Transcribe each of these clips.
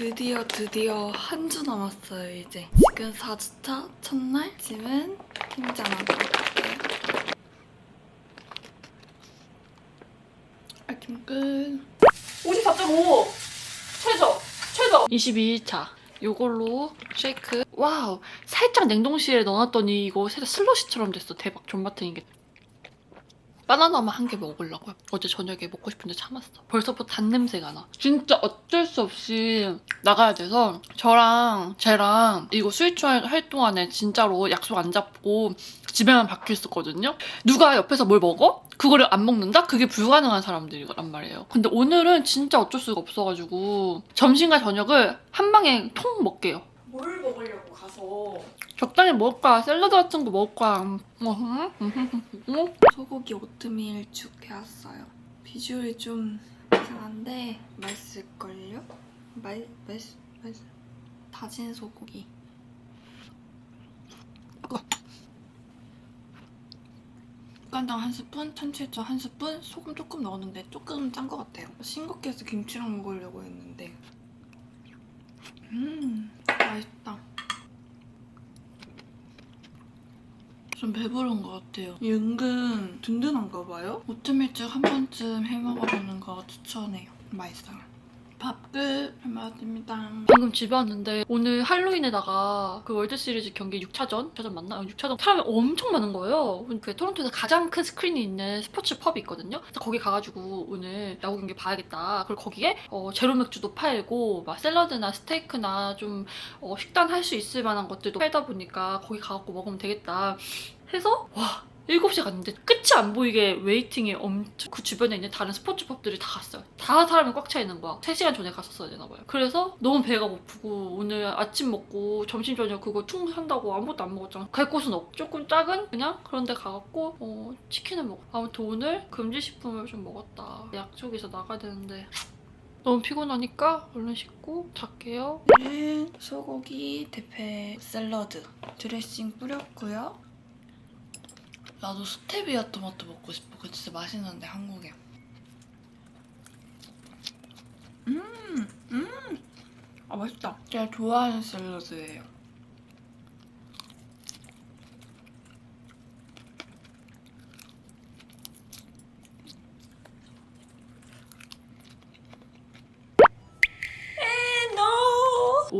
드디어 드디어 한 주 남았어요 이제. 지금 4주차? 첫날? 짐은 팀장하고 갈게요. 아침 끝. 54.5 최저 최저. 22차. 요걸로 쉐이크. 와우. 살짝 냉동실에 넣어놨더니 이거 살짝 슬러시처럼 됐어. 대박. 존맛탱인 게 바나나만 한 개 먹으려고요 어제 저녁에 먹고 싶은데 참았어 벌써부터 단 냄새가 나 진짜 어쩔 수 없이 나가야 돼서 저랑 쟤랑 이거 스위치 할 동안에 진짜로 약속 안 잡고 집에만 박혀 있었거든요 누가 옆에서 뭘 먹어? 그거를 안 먹는다? 그게 불가능한 사람들이란 말이에요. 근데 오늘은 진짜 어쩔 수가 없어가지고 점심과 저녁을 한 방에 통 먹게요. 뭘 먹으려고 가서 적당히 먹을 거야. 샐러드 같은 거 먹을 거야. 음, 음, 음, 음. 소고기 오트밀 죽 해왔어요 비주얼이 좀 이상한데 맛있을걸요? 맛, 맛, 맛 다진 소고기 간장 한 스푼, 참치액젓 한 스푼, 소금 조금 넣었는데 조금 짠 것 같아요. 싱겁게 해서 김치랑 먹으려고 했는데 음 맛있다. 좀 배부른 것 같아요. 이 은근 든든한가 봐요. 오트밀죽 한 번쯤 해 먹어보는 거 추천해요. 맛있어요. 밥 끝. 잘 먹었습니다. 방금 집에 왔는데 오늘 할로윈에다가 그 월드 시리즈 경기 6차전? 6차전 맞나? 6차전 사람이 엄청 많은 거예요. 그 토론토에서 가장 큰 스크린이 있는 스포츠 펍이 있거든요. 그래서 거기 가가지고 오늘 야구 경기 봐야겠다. 그리고 거기에 어, 제로 맥주도 팔고 막 샐러드나 스테이크나 좀 어, 식단 할 수 있을 만한 것들도 팔다 보니까 거기 가갖고 먹으면 되겠다. 해서 와 7시에 갔는데 끝이 안 보이게 웨이팅이 엄청 그 주변에 있는 다른 스포츠 펍들이 다 갔어요. 다 사람이 꽉 차 있는 거야. 3시간 전에 갔었어야 되나 봐요. 그래서 너무 배가 고프고 오늘 아침 먹고 점심 저녁 그거 충 산다고 아무것도 안 먹었잖아. 갈 곳은 없. 조금 작은 그냥 그런 데 가갖고 어, 치킨을 먹어. 아무튼 오늘 금지 식품을 좀 먹었다. 약속에서 나가야 되는데 너무 피곤하니까 얼른 씻고 잘게요. 오늘은 소고기 대패 샐러드 드레싱 뿌렸고요. 나도 스테비아 토마토 먹고 싶어. 그거 진짜 맛있는데 한국에. 음, 음, 아 맛있다. 제가 좋아하는 샐러드예요.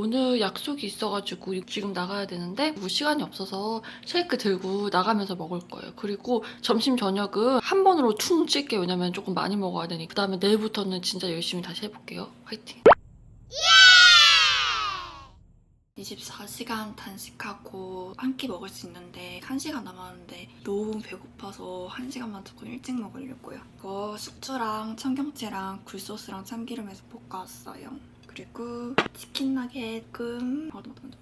오늘 약속이 있어가지고 지금 나가야 되는데 뭐 시간이 없어서 쉐이크 들고 나가면서 먹을 거예요. 그리고 점심 저녁은 한 번으로 퉁 찔게요. 왜냐면 조금 많이 먹어야 되니까. 그다음에 내일부터는 진짜 열심히 다시 해볼게요. 화이팅. 24시간 단식하고 한 끼 먹을 수 있는데 1시간 남았는데 너무 배고파서 1시간만 조금 일찍 먹으려고요. 이거 숙주랑 청경채랑 굴소스랑 참기름에서 볶아왔어요. 그리고 치킨 나겟 끔 아, 맞아, 맞아.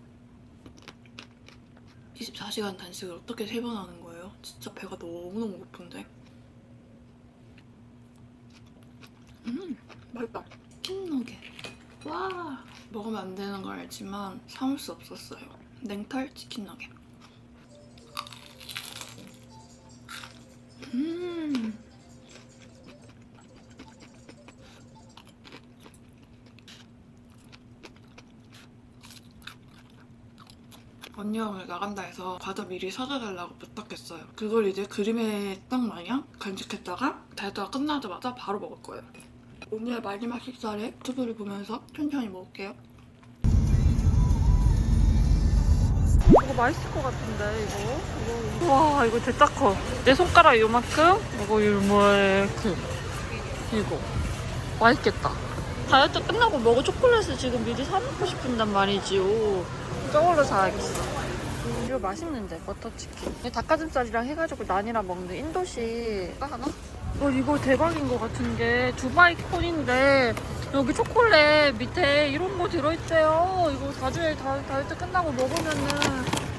24시간 단식을 어떻게 세 번 하는 거예요? 진짜 배가 너무너무 고픈데? 음 맛있다. 치킨 너겟. 와 먹으면 안 되는 걸 알지만 참을 수 없었어요. 냉털 치킨 너겟. 음. 언니가 오늘 나간다 해서 과자 미리 사다 달라고 부탁했어요. 그걸 이제 그림의 떡 마냥 간직했다가 달다가 끝나자마자 바로 먹을 거예요. 오늘 마지막 식사를 유튜브를 보면서 천천히 먹을게요. 이거 맛있을 것 같은데 이거. 이거. 와 이거 대짜 커. 내 손가락 요만큼. 이거 요만큼. 이거. 맛있겠다. 다이어트 끝나고 먹을 초콜릿을 지금 미리 사놓고 싶은단 말이지요. 저걸로 사야겠어. 이거 맛있는데 버터치킨. 닭가슴살이랑 해가지고 난이랑 먹는 인도식 하나? 어 이거 대박인 것 같은 게 두바이 콘인데 여기 초콜릿 밑에 이런 거 들어있대요. 이거 나중에 다, 다이어트 끝나고 먹으면은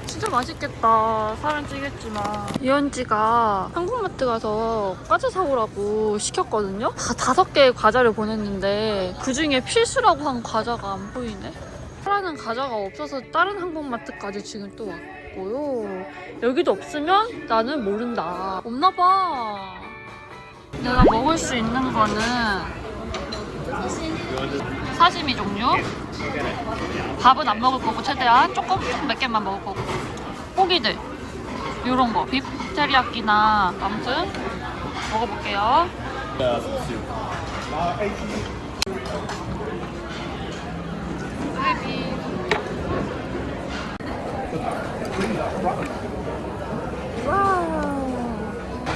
진짜 맛있겠다. 살은 찌겠지만. 이현지가 한국마트 가서 과자 사오라고 시켰거든요. 다 다섯 개의 과자를 보냈는데 그 중에 필수라고 한 과자가 안 보이네. 하라는 과자가 없어서 다른 한국마트까지 지금 또 왔고요. 여기도 없으면 나는 모른다. 없나 봐. 내가 먹을 수 있는 거는 사시미 종류, 밥은 안 먹을 거고 최대한 조금 몇 개만 먹을 거고 고기들 요런 거 비프 테리야끼나 아무튼 먹어볼게요. 베이비.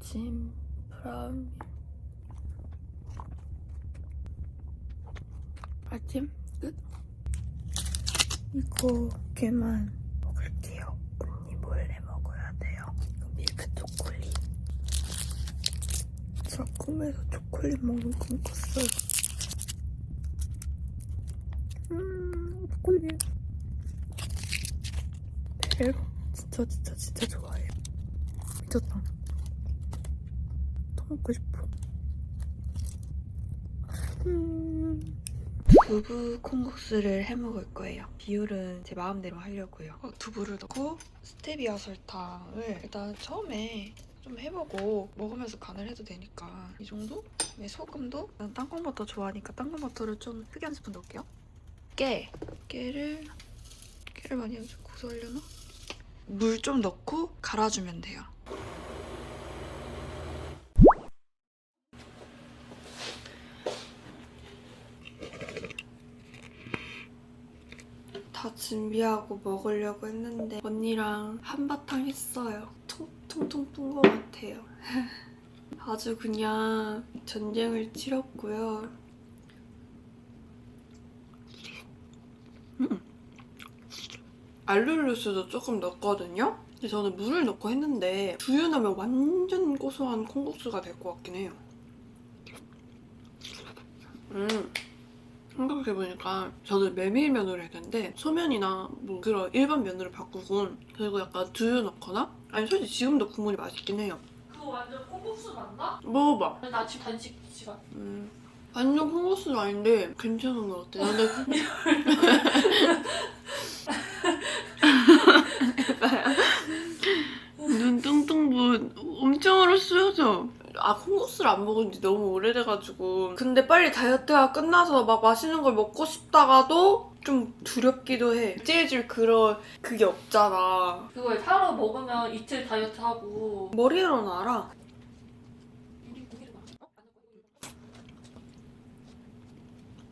찜 프라미 아침 끝 이거 개만 먹을게요 언니 몰래 먹어야 돼요 이거 밀크 초콜릿 저 꿈에서 초콜릿 먹는 꿈 꿨어요 음 초콜릿 배로 진짜 진짜 진짜 좋아해요 미쳤다 더 먹고 싶어. 음. 두부 콩국수를 해 먹을 거예요. 비율은 제 마음대로 하려고요. 어, 두부를 넣고 스테비아 설탕을 일단 처음에 좀 해보고 먹으면서 간을 해도 되니까 이 정도? 네, 소금도 난 땅콩버터 좋아하니까 땅콩버터를 좀 크게 한 스푼 넣을게요. 깨! 깨를 깨를 많이 해서 고소하려나? 물 좀 넣고 갈아주면 돼요. 다 준비하고 먹으려고 했는데 언니랑 한바탕 했어요. 통통통 뜬것 같아요. 아주 그냥 전쟁을 치렀고요. 음. 알룰루스도 조금 넣었거든요. 근데 저는 물을 넣고 했는데 두유 넣으면 완전 고소한 콩국수가 될 것 같긴 해요. 음. 생각해보니까 저는 메밀 면으로 했는데 소면이나 뭐 그런 일반 면으로 바꾸고 그리고 약간 두유 넣거나 아니 솔직히 지금도 국물이 맛있긴 해요. 그거 완전 콩국수 맞나? 먹어봐. 나 지금 단식 시간. 음, 완전 콩국수는 아닌데 괜찮은 것 같아. 근데 눈 뚱뚱 부 엄청 얼어 쓰여져 아 콩국수를 안 먹은 지 너무 오래돼가지고. 근데 빨리 다이어트가 끝나서 막 맛있는 걸 먹고 싶다가도 좀 두렵기도 해. 찌질 그런 그게 없잖아. 그거 하루 먹으면 이틀 다이어트 하고. 머리로는 알아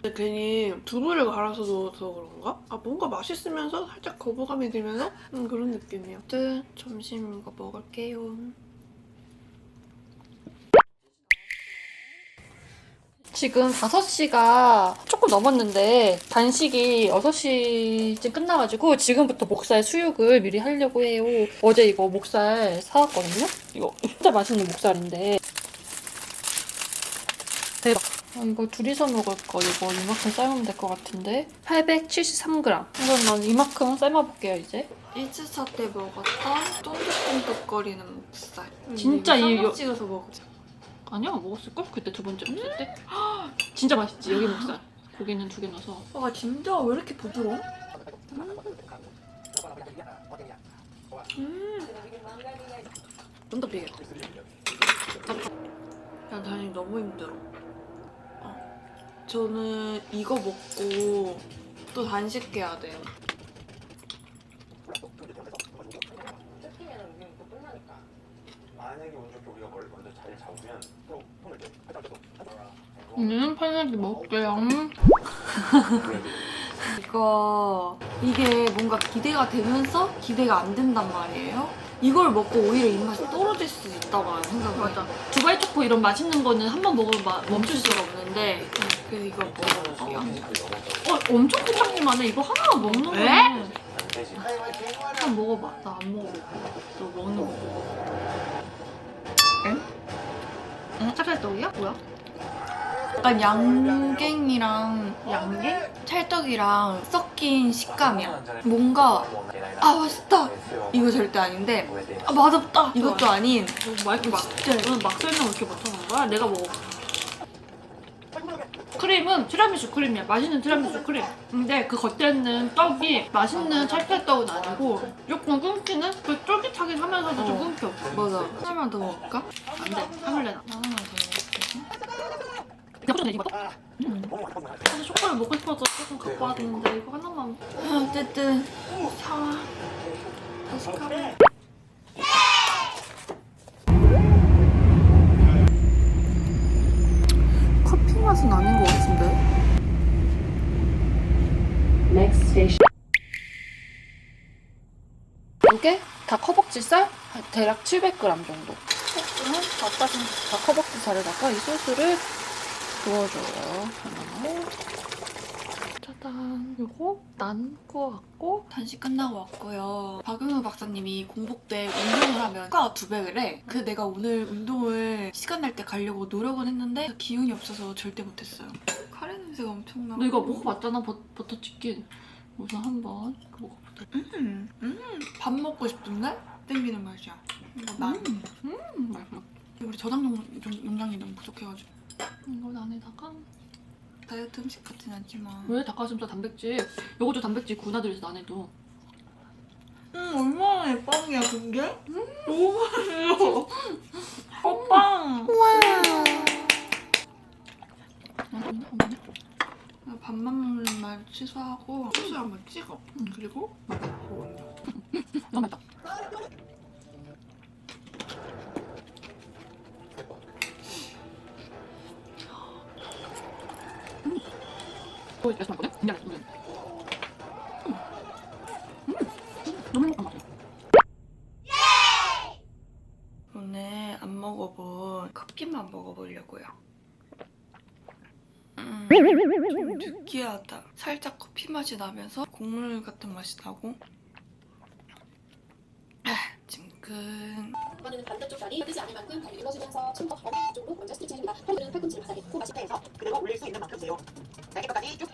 근데 괜히 두부를 갈아서 넣어서 그런가? 아 뭔가 맛있으면서 살짝 거부감이 들면서? 음, 그런 느낌이야. 아무튼 점심 이거 먹을게요 지금 5시가 조금 넘었는데 단식이 6시쯤 끝나가지고 지금부터 목살 수육을 미리 하려고 해요. 어제 이거 목살 사왔거든요? 이거 진짜 맛있는 목살인데 대박. 아, 이거 둘이서 먹을 거 이거 이만큼 삶으면 될 것 같은데 873g. 그럼 난 이만큼 삶아볼게요 이제. 1주차 때 먹었던 쫀득쫀득거리는 목살 진짜 이- 이 찍어서 먹자 아니야 먹었을걸? 그때 두 번째 먹을 때? 진짜 맛있지 여기 목살. 고기는 두 개 넣어서. 와 진짜 왜 이렇게 부드러워? 음. 좀더 비게. 야, 단이 너무 힘들어. 어. 저는 이거 먹고 또 단식해야 돼요. 만약에 운 좋게 우리가 뭘 먼저 자리를 잡으면 또 손을 이렇게 음, 파인애플 먹을게요. 이거 이게 뭔가 기대가 되면서 기대가 안 된단 말이에요. 이걸 먹고 오히려 입맛이 떨어질 수 있다고 생각을 맞아. 두바이 초코 이런 맛있는 거는 한 번 먹으면 마- 멈출 수가 없는데 그래서 이거 먹어볼게요. 어 엄청 포장이만해. 이거 하나 먹는 거는 왜? 한번 먹어봐. 나 안 먹어. 너 먹는 거. 응? 응? 찹쌀떡이야? 뭐야? 약간 양갱이랑 양갱? 찰떡이랑 섞인 식감이야. 뭔가 아 맛있다 이거 절대 아닌데 아 맛없다 이것도 아닌 너 마이크 막, 너는 막 설명 왜 이렇게 못하는 거야? 내가 먹어. 크림은 티라미수 크림이야. 맛있는 티라미수 크림. 근데 그 겉에는 떡이 맛있는 찰쌀떡은 아니고 조금 끊기는 그 쫄깃하긴 하면서도 좀 어. 끊겨. 맞아. 하나만 더 먹을까? 안 돼. 하물래나. 하나만 더. 내가 이거 음. 사실 초콜릿 먹고 싶어서 조금 갖고 왔는데 이거 하나만. 어쨌든 샤워 다시 가면 커피 맛은 아닌 것 같은데? 이게 다 커벅지살 대략 700g 정도. 소스는 아까 전다 커벅지살에다가 이 소스를 부어줘요. 하나. 짜잔. 요거 난 구워갖고 단식 끝나고 왔고요. 박용우 박사님이 공복 때 운동을 하면 효과가 두 배를 해. 그 내가 오늘 운동을 시간 날 때 가려고 노력은 했는데 기운이 없어서 절대 못했어요. 카레 냄새가 엄청나. 너 이거 먹어봤잖아 버, 버터 치킨. 우선 한번 먹어보자. 음, 음, 밥 먹고 싶은데 땡기는 맛이야. 이거 난 음, 맛있어. 우리 저장 용, 용- 용량이 너무 부족해가지고 이거 안에다가 다이어트 음식 같진 않지만. 왜 닭가슴살 단백질? 요것도 단백질 구나 들어있어 안에도. 음, 얼마나 빵이야 그게? 너무 맛있어. 어, 빵. 밥만 먹는 말 취소하고 소스 한번 찍어. 그리고 너무 맛있다. 보네. 굉장히 맛있어. 음. 음. 너무 행복한 것 같아. 오늘 안 먹어본 커피만 먹어보려고요. 음, 좀 느끼하다. 살짝 커피 맛이 나면서 곡물 같은 맛이 나고. 아, 징근. 이번에는 반대쪽 다리 뜨지 않을 만큼 다리를 눌러주면서 손톱 머리 쪽으로 먼저 스트레칭 해줍니다. 팔들은 팔꿈치를 바닥에 코 맛이 빼서 그리고 올릴 수 있는 만큼 세요. 날개 끝까지 쭉.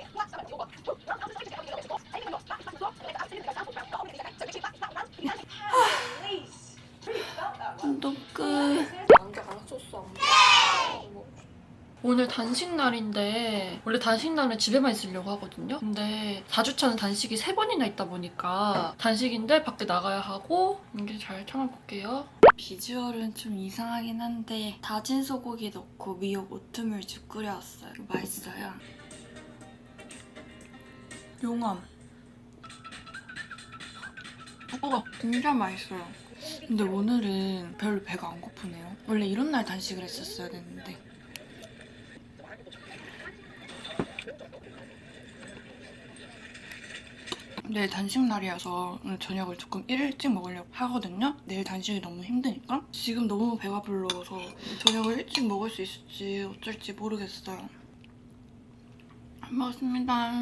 운동 끝. 오늘 단식 날인데 원래 단식 날은 집에만 있으려고 하거든요. 근데 4주차는 단식이 3번이나 있다 보니까 단식인데 밖에 나가야 하고 이게 잘 참아볼게요. 비주얼은 좀 이상하긴 한데 다진 소고기 넣고 미역 오트밀죽 끓여왔어요. 맛있어요. 용암. 어, 진짜 맛있어요. 근데 오늘은 별로 배가 안 고프네요. 원래 이런 날 단식을 했었어야 됐는데. 내일 단식 날이어서 오늘 저녁을 조금 일찍 먹으려고 하거든요. 내일 단식이 너무 힘드니까. 지금 너무 배가 불러서 저녁을 일찍 먹을 수 있을지 어쩔지 모르겠어요. 잘 먹었습니다.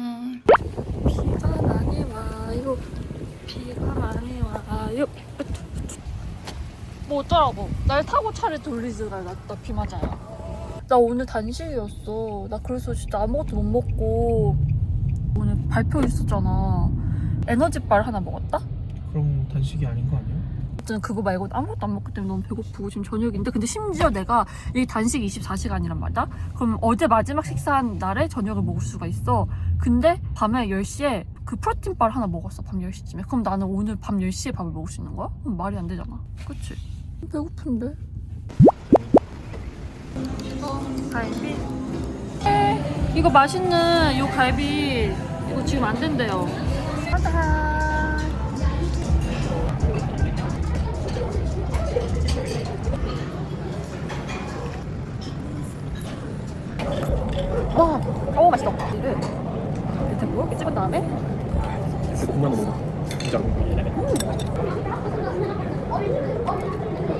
비가 많이 와요. 비가 많이 와요. 뭐 어쩌라고? 날 타고 차를 돌리지가 나, 비 맞아요. 나 오늘 단식이었어. 나 그래서 진짜 아무것도 못 먹고 오늘 발표 있었잖아. 에너지바를 하나 먹었다? 그럼 단식이 아닌 거 아니야? 어쨌든 그거 말고 아무것도 안 먹기 때문에 너무 배고프고 지금 저녁인데 근데 심지어 내가 이 단식 24시간이란 말이야 그럼 어제 마지막 식사한 날에 저녁을 먹을 수가 있어 근데 밤에 10시에 그 프로틴 바를 하나 먹었어 밤 10시쯤에 그럼 나는 오늘 밤 10시에 밥을 먹을 수 있는 거야? 그럼 말이 안 되잖아 그치? 배고픈데 갈비 이거 맛있는 이 갈비 이거 지금 안 된대요 짜잔 와, 어 맛있어. 이를 밑에 뭐 이렇게 찍은 다음에 국만 먹어. 진짜로.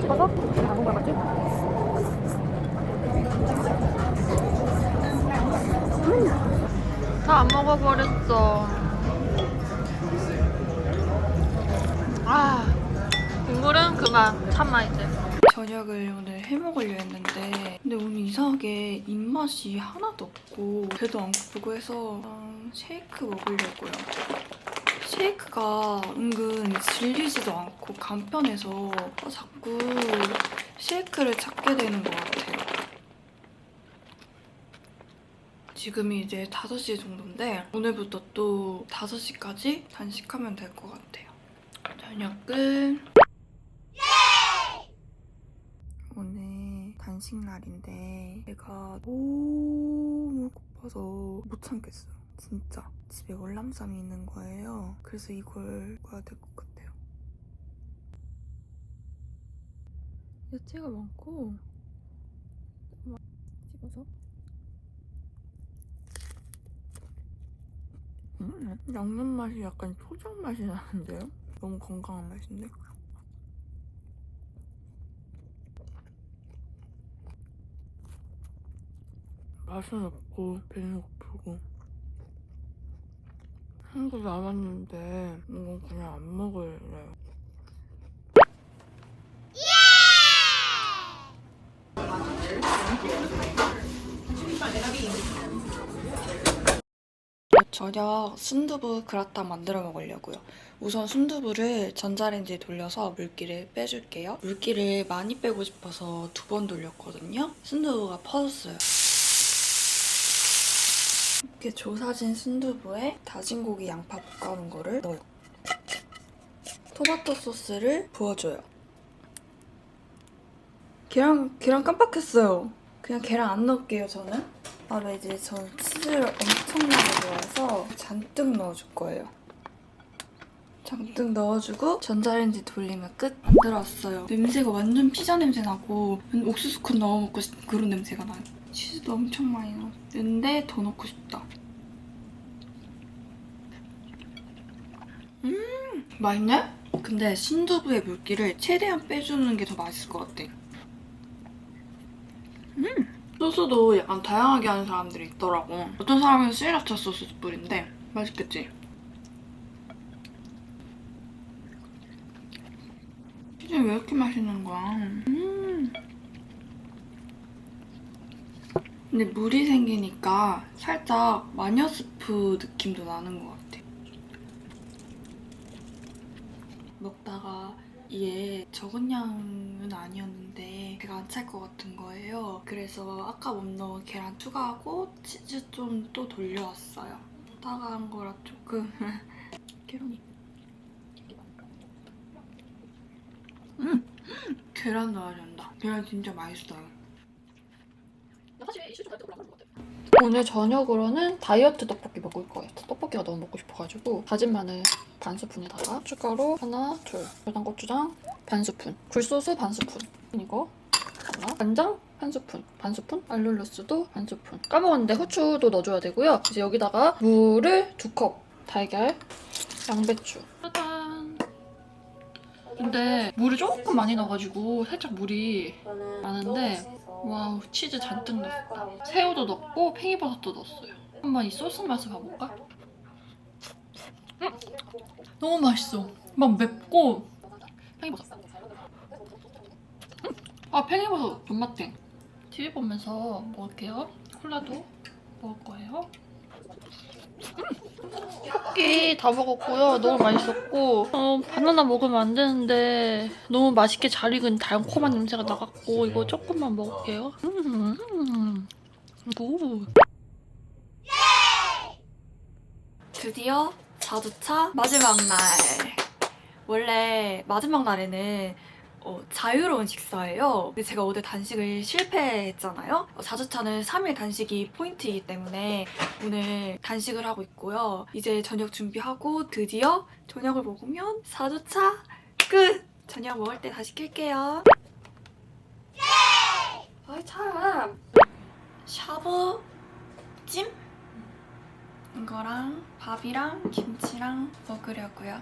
찍어서 나무 가가지고. 다안 먹어버렸어. 입맛이 하나도 없고 배도 안 고프고 해서 쉐이크 먹으려고요. 쉐이크가 은근 질리지도 않고 간편해서 자꾸 쉐이크를 찾게 되는 것 같아요. 지금이 이제 5시 정도인데 오늘부터 또 5시까지 단식하면 될 것 같아요. 저녁은 오늘 단식 날인데 제가 너무 고파서 못 참겠어요. 진짜 집에 월남쌈이 있는 거예요. 그래서 이걸 먹어야 될 것 같아요. 야채가 많고 찍어서 음, 양념 맛이 약간 초장 맛이 나는데요? 너무 건강한 맛인데? 맛은 없고 배는 고프고 한도 남았는데 이건 그냥 안 먹을래요. 저녁 순두부 그라탕 만들어 먹으려고요. 우선 순두부를 전자레인지에 돌려서 물기를 빼줄게요. 물기를 많이 빼고 싶어서 두 번 돌렸거든요. 순두부가 퍼졌어요. 이렇게 조사진 순두부에 다진 고기 양파 볶아놓은 거를 넣어요. 토마토 소스를 부어줘요. 계란, 계란 깜빡했어요. 그냥 계란 안 넣을게요, 저는. 바로 이제 전 치즈를 엄청나게 좋아해서 잔뜩 넣어줄 거예요. 잔뜩 넣어주고 전자레인지 돌리면 끝 만들었어요. 냄새가 완전 피자 냄새 나고 옥수수 콘 넣어 먹고 싶은 그런 냄새가 나요. 치즈도 엄청 많이 넣었는데 더 넣고 싶다. 맛있네? 근데 순두부의 물기를 최대한 빼주는 게 더 맛있을 것 같아. 음 소스도 약간 다양하게 하는 사람들이 있더라고. 어떤 사람은 스리라차 소스 뿌린데 맛있겠지? 치즈 왜 이렇게 맛있는 거야? 음. 근데 물이 생기니까 살짝 마녀 스프 느낌도 나는 것 같아. 먹다가 이게 적은 양은 아니었는데 배가 안 찰 것 같은 거예요. 그래서 아까 못 넣은 계란 추가하고 치즈 좀 또 돌려왔어요. 한 거라 조금 계란이 음! 계란 넣어야 된다. 계란 진짜 맛있어요. 사실 이슈 좀것 같아요. 오늘 저녁으로는 다이어트 떡볶이 먹을 거예요. 떡볶이가 너무 먹고 싶어가지고 다진 마늘 반 스푼에다가 고춧가루 하나, 둘, 일단 고추장 반 스푼, 굴소스 반 스푼, 이거 하나, 간장 한 스푼, 반 스푼, 알룰로스도 반 스푼. 까먹었는데 후추도 넣어줘야 되고요. 이제 여기다가 물을 두 컵, 달걀, 양배추. 짜잔. 근데 물을 조금 많이 넣어가지고 살짝 물이 많은데 와우 치즈 잔뜩 넣었다 새우도 넣고 팽이버섯도 넣었어요. 한번 이 소스 맛을 봐볼까? 음! 너무 맛있어. 막 맵고. 팽이버섯. 음! 아 팽이버섯 존맛탱. TV 보면서 먹을게요. 콜라도 먹을 거예요 토끼 다 먹었고요. 너무 맛있었고 어, 바나나 먹으면 안 되는데 너무 맛있게 잘 익은 달콤한 냄새가 나갖고 이거 조금만 먹을게요. 음, 오. 드디어 4주차 마지막 날. 원래 마지막 날에는 어, 자유로운 식사예요. 제가 어제 단식을 실패했잖아요. 어, 4주차는 3일 단식이 포인트이기 때문에 오늘 단식을 하고 있고요. 이제 저녁 준비하고 드디어 저녁을 먹으면 4주차 끝! 저녁 먹을 때 다시 킬게요. 아이 참. 샤브 찜? 이거랑 밥이랑 김치랑 먹으려고요.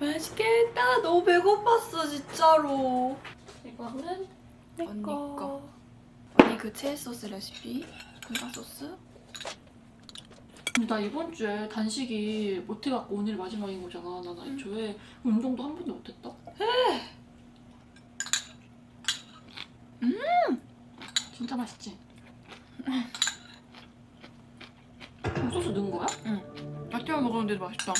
맛있겠다. 너무 배고팠어 진짜로. 이거는 언니 거. 언니 그 체일 소스 레시피. 분장 소스. 나 이번 주에 단식이 못해갖고 오늘 마지막인 거잖아. 나 애초에 운동도 한 번도 못했다. 음, 진짜 맛있지. 이 소스 넣은 거야? 야채만 먹었는데도 맛있다.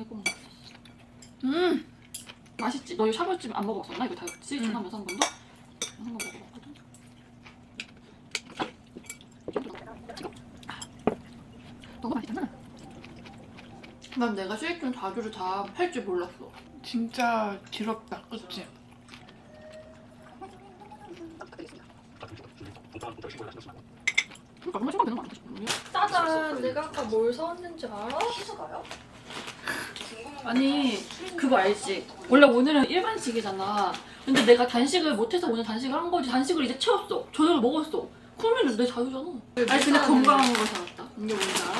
해본 거. 음 맛있지. 너 이거 샤브찜 안 먹었었나? 이거 다였지. 음. 전남 여성분도 한번 먹어봤거든. 너무 맛있잖아. 난 내가 실존 자주를 다 할 줄 몰랐어. 진짜 길었다, 그치? 그러니까 짜잔, 내가 아까 뭘 사왔는지 알아? 수수가요? 아니 그거 알지? 원래 오늘은 일반식이잖아. 근데 내가 단식을 못해서 오늘 단식을 한 거지. 단식을 이제 채웠어. 저녁을 먹었어. 그러면 내 자유잖아. 아니 근데 건강한 걸 사왔다. 이게 뭔지 알아?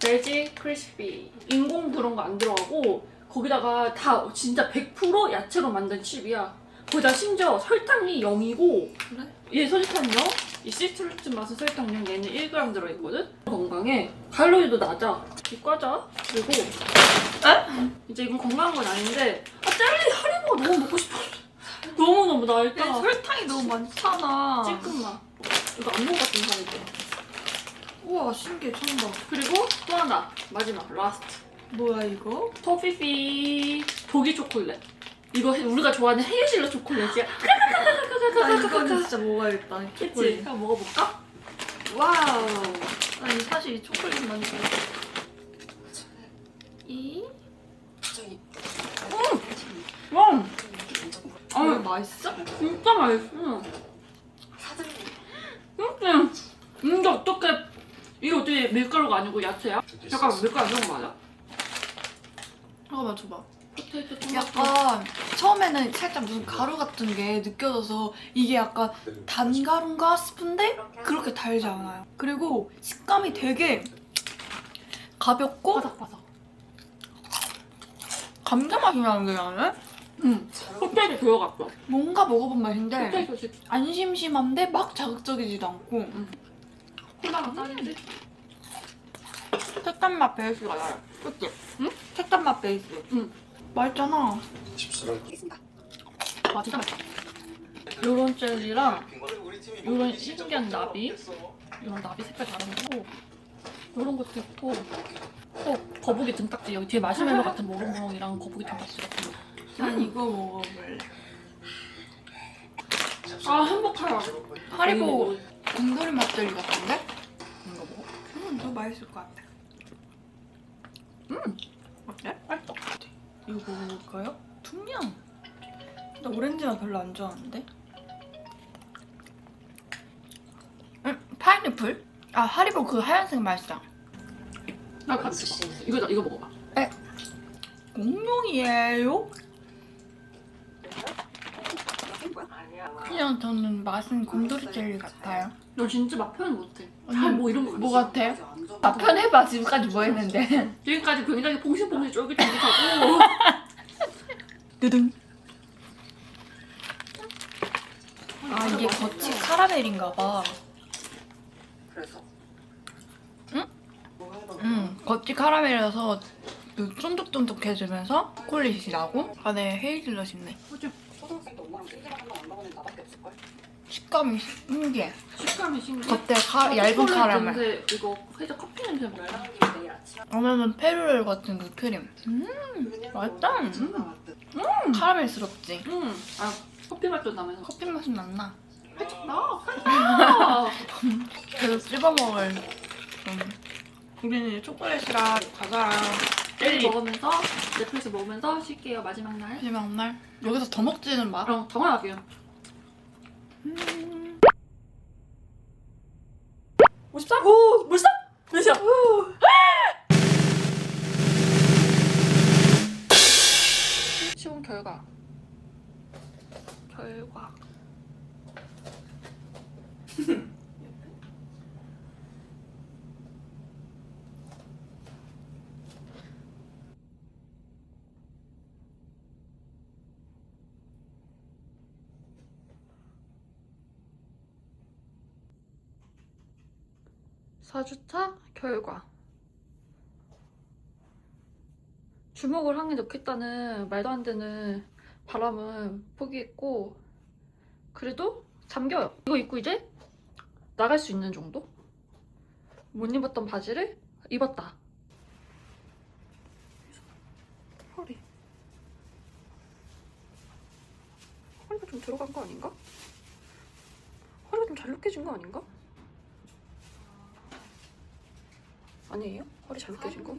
베지 크리스피. 인공 그런 거 안 들어가고 거기다가 다 진짜 100% 야채로 만든 칩이야. 거기다 심지어 설탕이 0이고 그래? 얘 설탕 0, 이 시트루트 맛은 설탕 0, 얘는 1g 들어있거든? 건강해. 칼로리도 낮아. 이 과자. 그리고 이제 이건 건강한 건 아닌데 아 젤리 하리보가 너무 먹고 싶어. 너무너무 나 일단 설탕이 너무 많잖아. 찔끔만. 이거 안 먹어봤던 사람인데. 우와, 신기해, 처음 봐. 그리고 또 하나 마지막 라스트. 뭐야, 이거? 토피피 독일 초콜릿. 이거 해- 우리가 좋아하는 헤이즐넛 초콜릿이야. 아, 이거는 진짜 먹어야겠다. 그치? 초콜릿. 한번 먹어볼까? 와우. 아니, 사실 이 초콜릿 만져. 이? 와! 어, 아, 맛있어? 진짜 맛있어. 응. 근데 어떻게 이게 어떻게 밀가루가 아니고 야채야? 잠깐 밀가루 안 넣은 거 맞아? 잠깐만, 줘봐. 포테이토 토마토. 약간 처음에는 살짝 무슨 가루 같은 게 느껴져서 이게 약간 단가루인가 싶은데 그렇게 달지 않아요. 그리고 식감이 되게 가볍고 바삭바삭. 감자 맛이 나는 게 나네? 응. 포테이토 들어갔어. 뭔가 먹어본 맛인데 포테이토 식 안 심심한데 막 자극적이지도 않고 콜라가 딸인데. 색단 맛 베이스가 나요. 그치? 응? 색단 맛 베이스. 응. 맛있잖아. 와 진짜 맛있다. 요런 젤리랑 요런 신기한 나비. 요런 나비 색깔 다른 거고 요런 것도 있고 어 거북이 등딱지 여기 뒤에 마시멜로 같은 모롱모롱이랑 거북이 등딱지 같은 거. 난 이거 먹어볼래. 아 행복하다. 하리보 곰돌이 맛젤리 같은데? 이거 먹어. 음, 더 맛있을 것 같아. 음, 어때? 맛있어. 이거 먹어볼까요? 퉁냥. 나 오렌지는 별로 안 좋아하는데. 음, 파인애플? 아, 하리보 그 하얀색 맛있다. 나 같이 봐. 이거 이거 먹어봐. 공룡이에요? 그냥 저는 맛은 곰돌이 젤리 같아요. 너 진짜 맛 표현 못해. 잘 뭐 이런 거뭐 있어. 같아요? 아, 편해봐. 지금까지 뭐 했는데. 지금까지 굉장히 봉신봉신 쫄깃쫄깃하고 뜨등. 아, 이게 겉이 카라멜인가 봐. 그래서 응, 겉이 카라멜이라서 그 쫀득쫀득해지면서 초콜릿이 나고 안에 헤이즐넛 있네. 초등학생도 엄마랑 찜질방 한번 안 먹는 나밖에 없을걸? 식감이 신기해. 식감이 신기해. 겉에 카, 얇은 초콜릿 카라멜. 냄새 이거 살짝 커피 냄새 나. 연락한 김에 내일 아침 안에는 페루렐 같은 그 크림. 음, 맛있다. 음. 카라멜스럽지. 음, 아 커피 맛도 나면서 커피 맛은 안 나. 나. 계속 씹어 먹을. 좀. 우리는 이제 초콜릿이랑 과자랑 젤리 먹으면서 넷플릭스 먹으면서 쉴게요 마지막 날. 마지막 날 여기서 더 먹지는 마. 그럼. 음. 53? 오, 벌써? 몇이야? 시험 결과. 결과. 사주차 결과. 주먹을 항에 넣겠다는 말도 안 되는 바람은 포기했고, 그래도 잠겨요. 이거 입고 이제 나갈 수 있는 정도? 못 입었던 바지를 입었다. 허리. 허리가 좀 들어간 거 아닌가? 허리가 좀잘 느껴진 거 아닌가? 아니에요? 허리 잘 깨진 거?